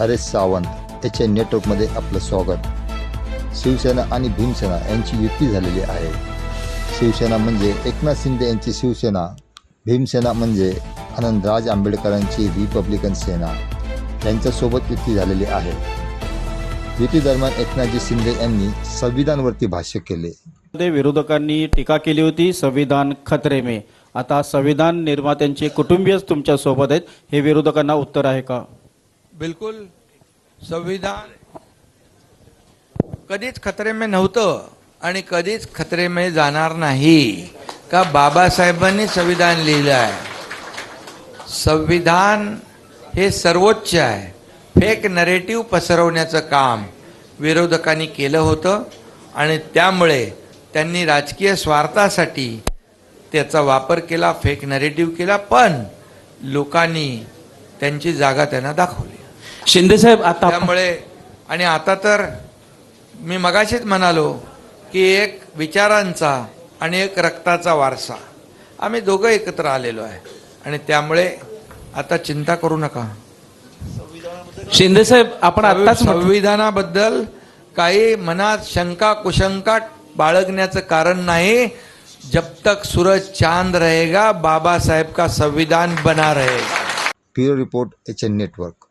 Haresh S Sawant याच्या नेटवर्कमध्ये आपलं स्वागत. शिवसेना आणि भीमसेना यांची युती झालेली आहे. शिवसेना म्हणजे एकनाथ शिंदे यांची शिवसेना भीमसेना म्हणजे आनंदराज आंबेडकरांची रिपब्लिकन सेना यांच्यासोबत युती झालेली आहे. युती दरम्यान एकनाथजी शिंदे यांनी संविधानवरती भाष्य केले. विरोधकांनी टीका केली होती संविधान खतरे मे. आता संविधान निर्मात्यांचे कुटुंबीयच तुमच्यासोबत आहेत हे विरोधकांना उत्तर आहे का? बिलकुल संविधान. कधीच खतरे नव्हतं आणि कधीच खतरे जाणार नाही. का बाबासाहेबांनी संविधान लिहिलं आहे? संविधान हे सर्वोच्च आहे. फेक नरेटिव्ह पसरवण्याचं काम विरोधकांनी केलं होतं आणि त्यामुळे त्यांनी राजकीय स्वार्थासाठी त्याचा वापर केला फेक नरेटिव्ह केला पण लोकांनी त्यांची जागा त्यांना दाखवली. शिंदेसाहेब आता त्यामुळे आणि आता तर मी मगाशीच म्हणालो की एक विचारांचा आणि एक रक्ताचा वारसा. आम्ही दोघं एकत्र आलेलो आहे. आणि त्यामुळे आता चिंता करू नका. शिंदेसाहेब आपण आताच म्हटलं- संविधानाबद्दल काही मनात शंका कुशंका बाळगण्याचं कारण नाही. जब तक सूरज चांद रहेगा बाबा साहेब का संविधान बना रहेगा. Bureau report H N network.